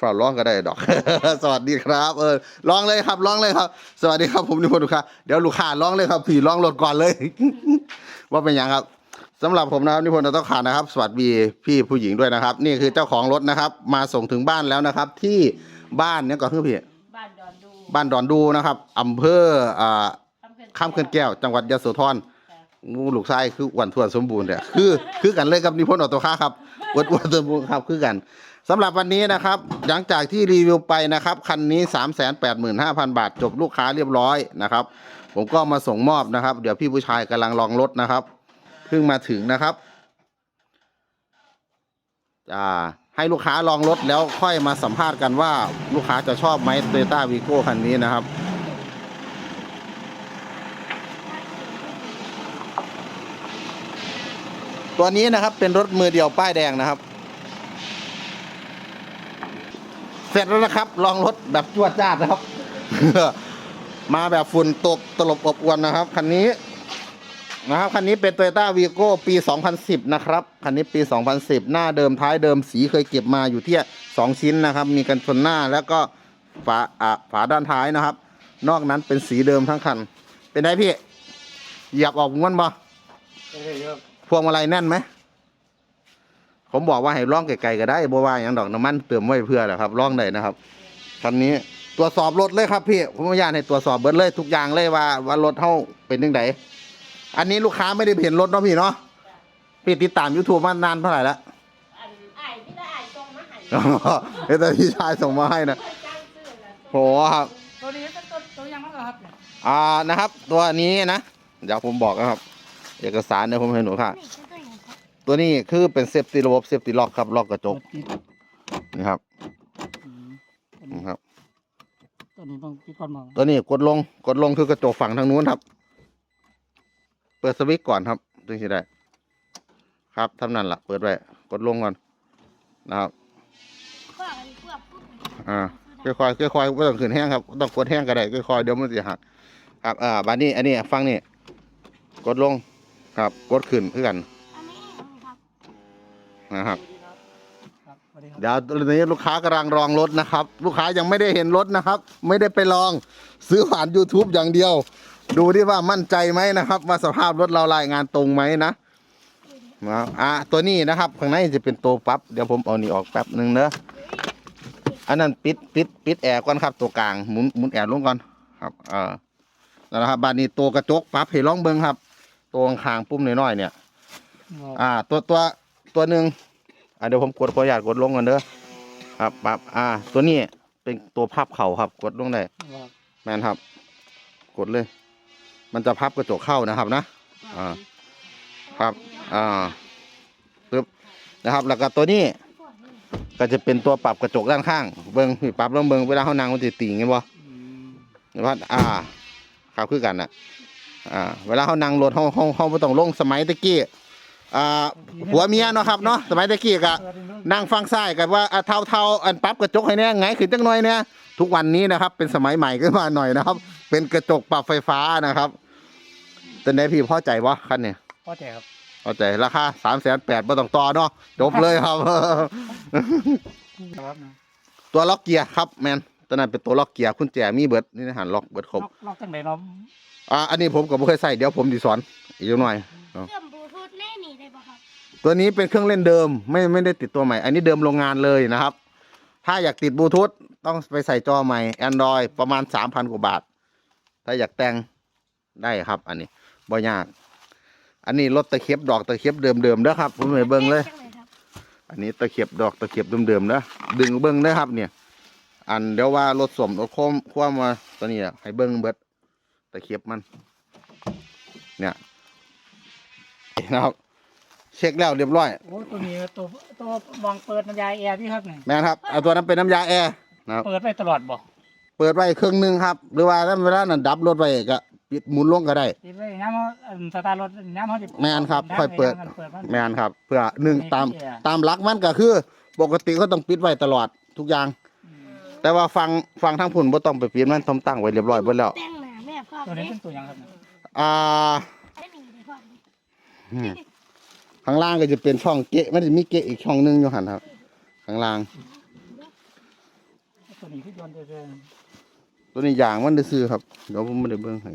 ฝ่าร้องก็ได้ดอก สวัสดีครับ เออร้องเลยครับร้องเลยครับ สวัสดีครับผมนิพนธ์ลูกค้าเดี๋ยวลูกค้าร้องเลยครับพี่ร้องรถก่อนเลย ว่าเป็นยังครับสำหรับผมนะครับนิพนธ์ต้องขาดนะครับ สวัสดีพี่ผู้หญิงด้วยนะครับ นี่คือเจ้าของรถนะครับ มาส่งถึงบ้านแล้วนะครับ ที่บ้านเนี่ยก่อนคือพี่บ้านดอนดูบ้านดอนดูนะครับอำเภออ่าข้ามเขื่อนแก้ว จังหวัดยโสธรงูลูกชายคืออ้วนท้วนสมบูรณ์เนี่ยคือ คือกันเลยกับนิพนธ์ออโตค่าครับอ้วนอ้วนสมบูรณ์ครับคือกัน สำหรับวันนี้นะครับ หลังจากที่รีวิวไปนะครับ คันนี้ 3 8 5 0 0 0 บาท จบลูกค้าเรียบร้อยนะครับ ผมก็มาส่งมอบนะครับ เดี๋ยวพี่ผู้ชายกำลังลองรถนะครับ เพิ่งมาถึงนะครับอ่าให้ลูกค้าลองรถแล้วค่อยมาสัมภาษณ์กันว่าลูกค้าจะชอบไหมโตโยต้าวีโก้คันนี้นะครับตัวนี้นะครับเป็นรถมือเดียวป้ายแดงนะครับ เสร็จแล้วนะครับ ลองรถแบบจวดจ้าดนะครับ มาแบบฝุ่นตกตลบอบอวนนะครับ คันนี้นะครับคันนี้เป็น Toyota v i g o ปี 2010 นะครับคันนี้ปี 2010 หน้าเดิมท้ายเดิมสีเคยเก็บมาอยู่ที่ 2 ชิ้นนะครับ มีกันชนหน้าแล้วก็ฝาอะฝาด้านท้ายนะครับ นอกนั้นเป็นสีเดิมทั้งคัน เป็นไงพี่ เหยียบออกม้วนบ่พวงมาลัยแน่นไหม ผมบอกว่าให้ล่องไกลๆก็ได้บ่ว่าอย่างดอกน้ำมันเติมไว้เพื่อแหละครับล่องได้นะครับคันนี้ตรวจสอบรถเลยครับพี่ผมอนุญาตให้ตรวจสอบเบิดเลยทุกอย่างเลยว่าว่ารถเท่าเป็นยังไงอันนี้ลูกค้าไม่ได้เห็นรถเนาะพี่เนาะพี่ติดตาม YouTube มานานเท่าไหร่แล้วอันไอ้ายที่ได้ไอ้ายตรงมาให้เฮ้ยแต่พี่ชายส่งมาให้นะเพื่อจ้างซื้อแล้วโหครับตัวนี้เป็นตัวตัวยังมั้งครับเนี่ยอ่านะครับ ตัวนี้นะ เดี๋ยวผมบอกนะครับ เอกสารเดี๋ยวผมให้หนูค่ะ ตัวนี้คือเป็นเซฟตี้ระบบเซฟตี้ล็อกครับล็อกกระจกติดนี่ครับอืมตัวนี่นี้ครับ ตัวนี้ต้องติดก่อนมองตัวนี้กดลงกดลงคือกระจกฝั่งทางนู้นครับ เปิดสวิตช์ก่อนครับถึงจะได้ ครับทำนั่นละเปิดไว้กดลงก่อนนะครับอ่า ค่อยๆค่อยๆไม่ต้องขึ้นแห้งครับต้องกดแห้งก็ได้ค่อยๆเดี๋ยวมันจะหักครับอ่าบานนี้อันนี้ฟังนี่กดลงครับกดขึ้นคือกัน นะครับครับสวัสดีครับเดี๋ยวตอนนี้ลูกค้ากำลังลองรถนะครับ ลูกค้ายังไม่ได้เห็นรถนะครับ ไม่ได้ไปลองซื้อผ่าน YouTube อย่างเดียว ดูที่ว่ามั่นใจไหมนะครับ ว่าสภาพรถเรารายงานตรงไหมนะนะอะตัวนี้นะครับข้างในจะเป็นตัวปรั๊บเดี๋ยวผมเอานี่ออกแป๊บหนึ่งเนอะอันนั้นปิดปิดปิดแอร์ก่อนครับตัวกลางหมุนหมุนแอร์ลงก่อนครับเออนั่นแหละครับบานนี้ตัวกระจกปรั๊บให้ลองเบิ้งครับ ตัวข้างๆปุ่มน้อยๆเนี่ย อ่า ตัวตัว ตัวหนึ่งอ่าเดี๋ยวผมกดขออนุญาตกดลงกันเด้อครับปั๊บอ่า ตัวนี้เป็นตัวพับเข่าครับ กดลงได้แมนครับ กดเลย มันจะพับกระจกเข้านะครับนะอ่าครับอ่าปึ๊บนะครับ แล้วก็ตัวนี้ ก็จะเป็นตัวปรับกระจกด้านข้าง เบิ้งพี่ปรับลองเบิ้งเวลาเขานั่งมันจะตีไงบ่เห็นว่าอ่าครับคือกันนะอ่า เวลาเขานั่งรถเขาเขาเขาไม่ต้องลงสมัยตะกี้ อ่าผัวเมียเนาะครับเนาะสมัยตะกี้ก็นั่งฟังซ้ายกับว่าอะเท่าเท่าๆอันปรั๊บกระจกให้เนี่ยไงขึ้นจังหน่อยเนี่ยทุกวันนี้นะครับ เป็นสมัยใหม่ขึ้นมาหน่อยนะครับ เป็นกระจกปรับไฟฟ้านะครับแต่ไหนพี่พอใจวะคันเนี่ยพอใจครับพอใจราคาสามแสนแปดไม่ต้องต่อเนาะจบเลยครับครับนะตัวล็อกเกียร์ครับแมนตัวนั้นเป็นตัวล็อกเกียร์คุณแจมีเบิดนี่นะหันล็อกเบิดครบล็อกล็อกตั้งไหนเนาะอ่าอันนี้ผมก็บ่เคยใส่เดี๋ยวผมดีสอนอีกหน่อยเครื่องบลูทูธแน่นี่ ได้ปะครับ ตัวนี้เป็นเครื่องเล่นเดิมไม่ไม่ได้ติดตัวใหม่ อันนี้เดิมโรงงานเลยนะครับ ถ้าอยากติดบลูทูธต้องไปใส่จอใหม่ Android ประมาณสามพันกว่าบาท ถ้าอยากแต่งได้ครับ อันนี้บ่ยาก อันนี้รถตะเข็บดอกตะเข็บเดิมๆเด้อครับผมไปเบิ้งเลยจังครับอันนี้ตะเข็บดอกตะเข็บเดิมๆเด้อดึงเบิ้งเด้อครับเนี่ย อันเดี๋ยวว่ารถสมรถโค้มคว่ำมาตัวนี้อะให้เบิ้งเบิดตะเข็บมัน เนี่ยนะครับ เช็คแล้วเรียบร้อย โอ้ตัวนี้ตัวตัววางเปิดน้ำยาแอร์พี่ครับเนี่ยแม่นครับเอาตัวนั้นเป็นน้ำยาแอร์นะครับ เปิดไปตลอดบ่เปิดไว้ครึ่งหนึงครับ หรือว่าถ้าเวลานั้นดับรถไว้ก็ปิดหมุนลงก็ได้ ติดไว้ย้ำเขาอันสตาร์ทรถย้ำเขาจะแม่นครับค่อยเปิดเปิดมัน แม่นครับ เพื่อหนึ่งนี่ตามคือแอร์ตามหลักมันก็คือ ปกติก็ต้องปิดไว้ตลอดทุกอย่างแต่ว่าฟังฟังทั้งผุนบ่ต้องไปปิดมันทำตั้งไว้เรียบร้อยเบิดแล้ว แต่งหน้าแม่พ่อตัวเด้นี้เป็นตัวยังครับเนี่ยอ่าได้หนีได้พ่ออืม ข้างล่างก็จะเป็นช่องเกะมันจะมีเกะอีกช่องหนึงอยู่หันครับ ข้างล่าง ตัวนี้คือยนต์เจอตัวนี้อย่างมันซื้อๆครับเดี๋ยวผมไม่ได้เบิ่งให้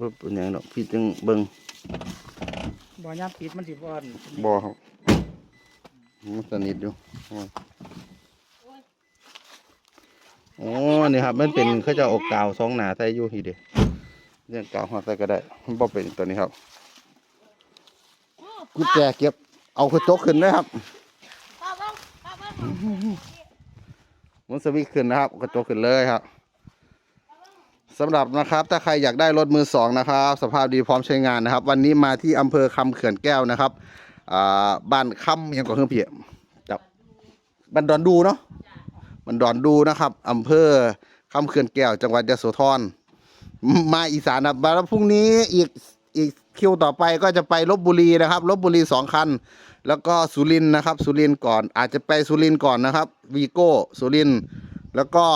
ว่าเป็นหยังดอกพี่จึงเบิ่งๆบ่ย่ำปิดมันสิบ่อนบ่ครับมันสนิทอยู่โอ้นี่ครับ มันเป็นเขาจะเอากาวสองหนาใส่อยู่ทีเดียวเรื่องกาวหอดใส่ก็ได้มันบ่เป็นตัวนี้ครับ กุญแจเก็บ เอากระจกขึ้นนะครับพ่อเบ้างพ่อเบ้างมันสวิตช์ขึ้นนะครับกระจกขึ้นเลยครับสำหรับนะครับ ถ้าใครอยากได้รถมือสองนะครับ สภาพดีพร้อมใช้งานนะครับ วันนี้มาที่อำเภอคำเขื่อนแก้วนะครับบ้านคำยังก่อเครื่องเพียจับบ้านดอนดูเนาะบ้านดอนดูนะครับอำเภอคำเขื่อนแก้ว จังหวัดยะโสธรมาอีสานนะแล้วพรุ่งนี้อีกอีก คิวต่อไปก็จะไปลบบุรีนะครับลบบุรีสองคัน แล้วก็สุรินนะครับสุรินก่อน อาจจะไปสุรินก่อนนะครับวีโก้สุรินแล้วก็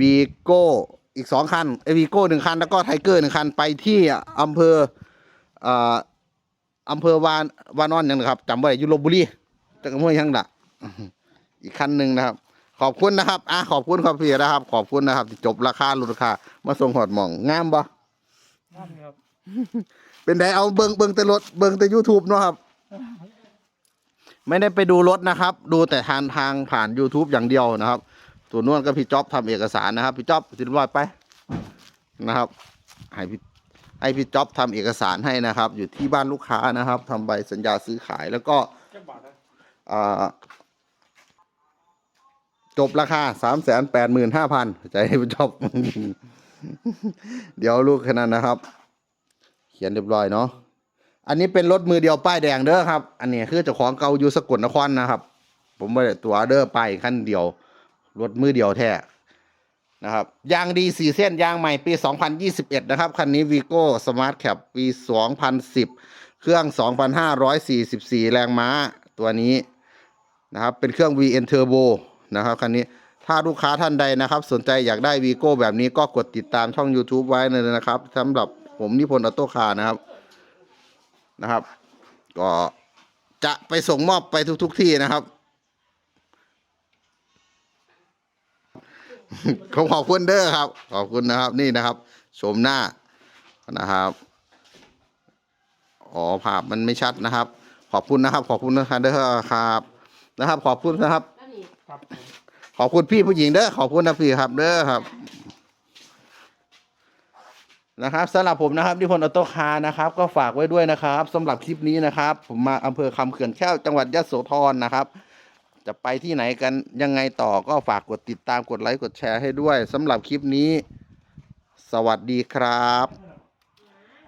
วีโก้อีกสองคันไอวีโก้หนึ่งคัน แล้วก็ไทเกอร์หนึ่งคันไปที่อำเภออำเภอวานวานอนยังนะครับจำไว้อยู่ลบบุรีจังหวัดยังละอีกคันหนึ่งนะครับ ขอบคุณนะครับอะขอบคุณครับพี่นะครับ ขอบคุณนะครับที่จบราคาลดราคามาส่งหอดหมองงามบ่นั่นครับ เป็นไดเอาเบิงเบิงแต่รถเบิงแต่ YouTube เนาะครับ ไม่ได้ไปดูรถนะครับ ดูแต่ทางทางผ่าน YouTube อย่างเดียวนะครับส่วนนวลก็พี่จ๊อบทำเอกสารนะครับ พี่จ๊อบสินร้อยไปนะครับให้พี่ให้พี่จ๊อบทำเอกสารให้นะครับ อยู่ที่บ้านลูกค้านะครับทำใบสัญญาซื้อขายแล้วก็อ่าจบราคาสามแสนแปดหมื่นห้าพันใจพี่จ๊อบ เดี๋ยวลูกแค่นั้นนะครับ ขียนเรียบร้อยเนาะ อันนี้เป็นรถมือเดียวป้ายแดงเด้อครับ อันนี้คือเจ้าของเก่าอยู่สกลนครนะครับ ผมไม่ได้ตัวเด้อป้ายขั้นเดียว รถมือเดียวแท้นะครับ ยางดีสี่เส้นยางใหม่ปี 2021 นะครับ คันนี้วีโก้สมาร์ทแคปปี 2010 เครื่อง 2,544 แรงม้าตัวนี้นะครับ เป็นเครื่อง VN Turbo นะครับคันนี้ ถ้าลูกค้าท่านใดนะครับ สนใจอยากได้วีโก้แบบนี้ก็กดติดตามช่อง YouTube ไว้เลยนะครับสำหรับ ผมนิพนธ์ออโต้คาร์นะครับนะครับ ก็จะไปส่งมอบไปทุกๆที่นะครับขอขอบคุณเด้อครับ ขอบคุณนะครับนี่นะครับชมหน้านะครับอ๋อภาพมันไม่ชัดนะครับ ขอบคุณนะครับ ขอบคุณนะครับเด้อครับนะครับ ขอบคุณนะครับนั่นนี่ครับผมขอบคุณพี่ผู้หญิงเด้อขอบคุณนะพี่ครับเด้อครับ นะครับสำหรับผมนะครับนิพนธ์ออโต้คาร์นะครับก็ฝากไว้ด้วยนะครับสำหรับคลิปนี้นะครับ ผมมาอำเภอคำเขื่อนแก้วจังหวัดยะโสธรนะครับ จะไปที่ไหนกันยังไงต่อก็ฝากกดติดตามกดไลค์กดแชร์ให้ด้วยสำหรับคลิปนี้ สวัสดีครับ